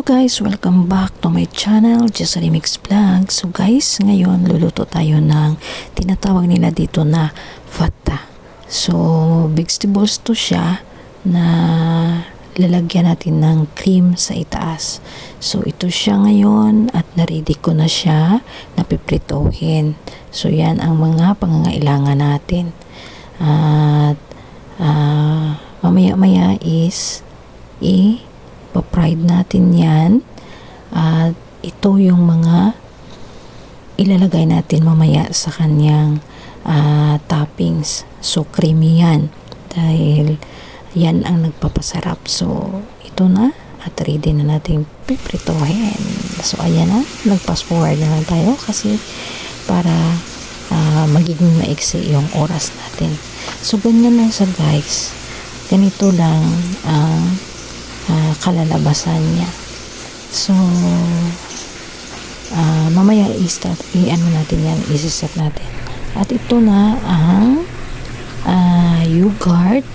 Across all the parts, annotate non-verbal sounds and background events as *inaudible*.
guys, welcome back to my channel, Just Remix Vlog. So guys, ngayon luluto tayo ng tinatawag nila dito na fata. So, vegetables to siya na lalagyan natin ng cream sa itaas. So, ito siya ngayon at naready ko na siya na pipritohin. So, yan ang mga pangangailangan natin. At ah, mamaya-maya is i pa-pride natin yan. At ito yung mga ilalagay natin mamaya sa kanyang ah, toppings. So creamy yan. Dahil yan ang nagpapasarap. So ito na. At ready na natin pipritohin. So ayan na. Nag-fast forward na lang tayo kasi para ah, magiging maiksi yung oras natin. So ganyan lang siya guys. Ganito lang ang ah, kalalabasan niya. So, ah, mamaya i-start, i-ano natin yan, i-set natin. At ito na ang ah, yogurt,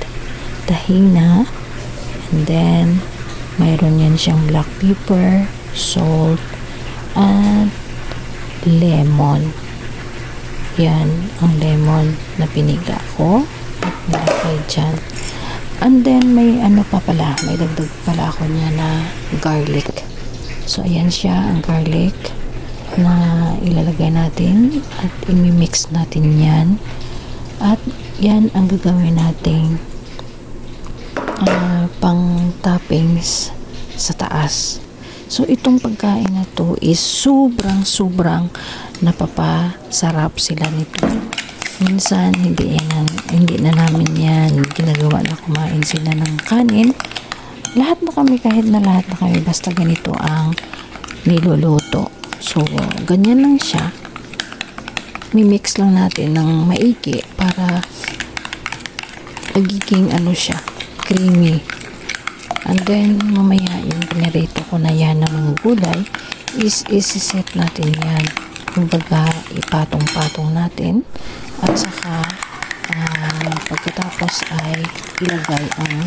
tahina, and then, mayroon yan siyang black pepper, salt, at lemon. Yan, ang lemon na piniga ko. At nilagay dyan. And then, may ano pa pala, may dagdag pala ako niya na garlic. So, ayan siya, ang garlic na ilalagay natin at imimix natin yan. At yan ang gagawin nating ah, pang toppings sa taas. So, itong pagkain na to is sobrang, sobrang napapasarap sila nito minsan hindi na, hindi na namin yan ginagawa na kumain sila ng kanin. Lahat na kami kahit na lahat na kami basta ganito ang niluluto. So ganyan lang siya. Mimix lang natin ng maigi para magiging ano siya creamy. And then mamaya yung pinarito ko na yan ng mga gulay is isiset natin yan. Kumbaga ipatong-patong natin. At saka pagkatapos ay ilagay ang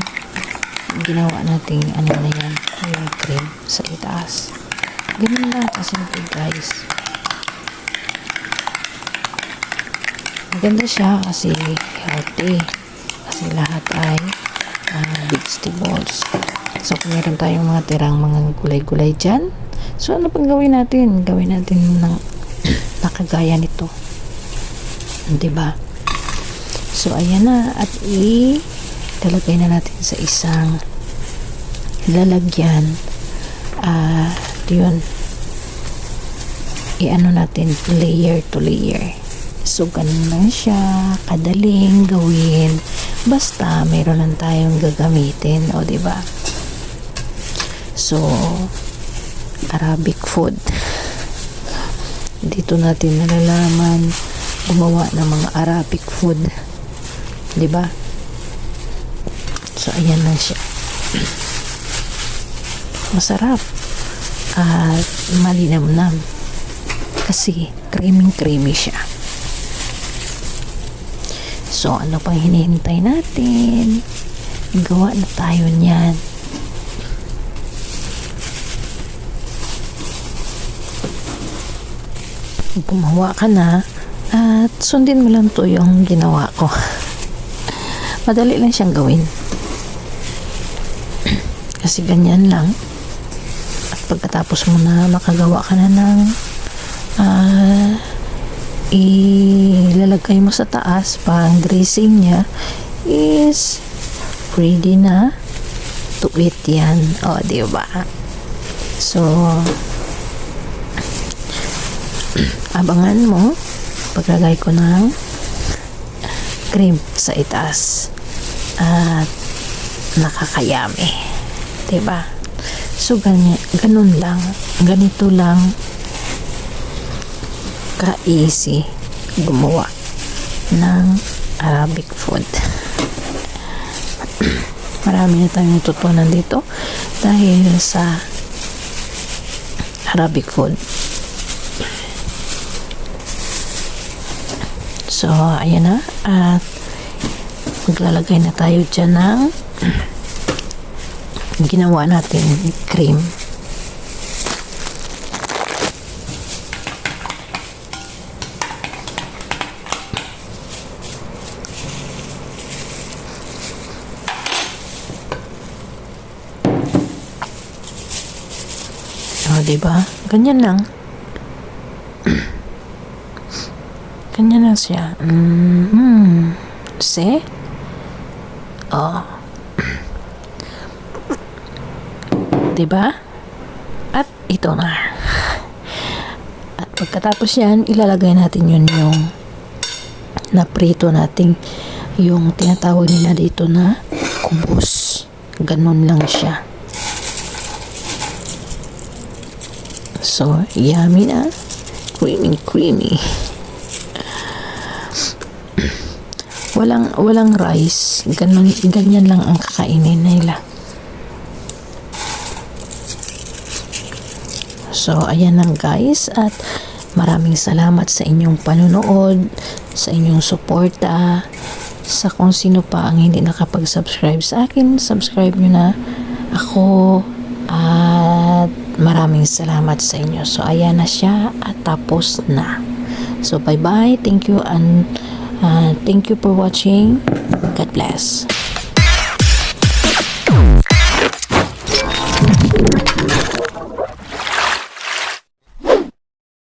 ginawa nating ano na yan yung cream sa itaas. Ganun lang kasimple guys. Maganda siya kasi healthy. Kasi lahat ay ah, vegetables. So kung meron tayong mga tirang mga gulay-gulay dyan so ano pang gawin natin? Gawin natin ng *clears throat* nakagaya nito. Ba? So ayan na. At i lalagay na natin sa isang lalagyan. Ah yun. I-ano natin layer to layer. So ganun lang siya. Kadaling gawin. Basta mayroon lang tayong gagamitin. O ba so Arabic food. Dito natin nalalaman gumawa ng mga Arabic food. 'Di ba? So ayan lang siya. Masarap. At malinamnam. Kasi creamy creamy siya. So ano pang hinihintay natin? Gawa na tayo niyan. Gumawa ka na, at sundin mo lang to yung ginawa ko. *laughs* Madali lang siyang gawin. Kasi ganyan lang. At pagkatapos mo na makagawa ka na ng uh, ilalagay mo sa taas pang dressing niya is ready na to eat yan. O, di ba? So, abangan mo paglagay ko ng cream sa itaas at nakakayami. Diba? So ganyan, ganun lang. Ganito lang ka easy gumawa ng Arabic food. *clears throat* Marami na tayong natutunan dito dahil sa Arabic food. So, ayan na. At maglalagay na tayo dyan ng ginawa natin cream O, diba? Ganyan lang. *clears throat* Ganyan lang siya. Mm-hmm. See? Oh. *clears throat* diba? At ito na. At pagkatapos yan, ilalagay natin yun yung naprito nating yung tinatawag nila dito na kubos. Ganun lang siya. So, yummy na. Creamy, creamy. Walang, walang rice. Ganun, ganyan lang ang kakainin nila. So, ayan lang guys. At maraming salamat sa inyong panunood, sa inyong suporta, sa kung sino pa ang hindi nakapag-subscribe sa akin. Subscribe nyo na ako. At maraming salamat sa inyo. So, ayan na siya at tapos na. So, bye-bye. Thank you and uh, thank you for watching. God bless.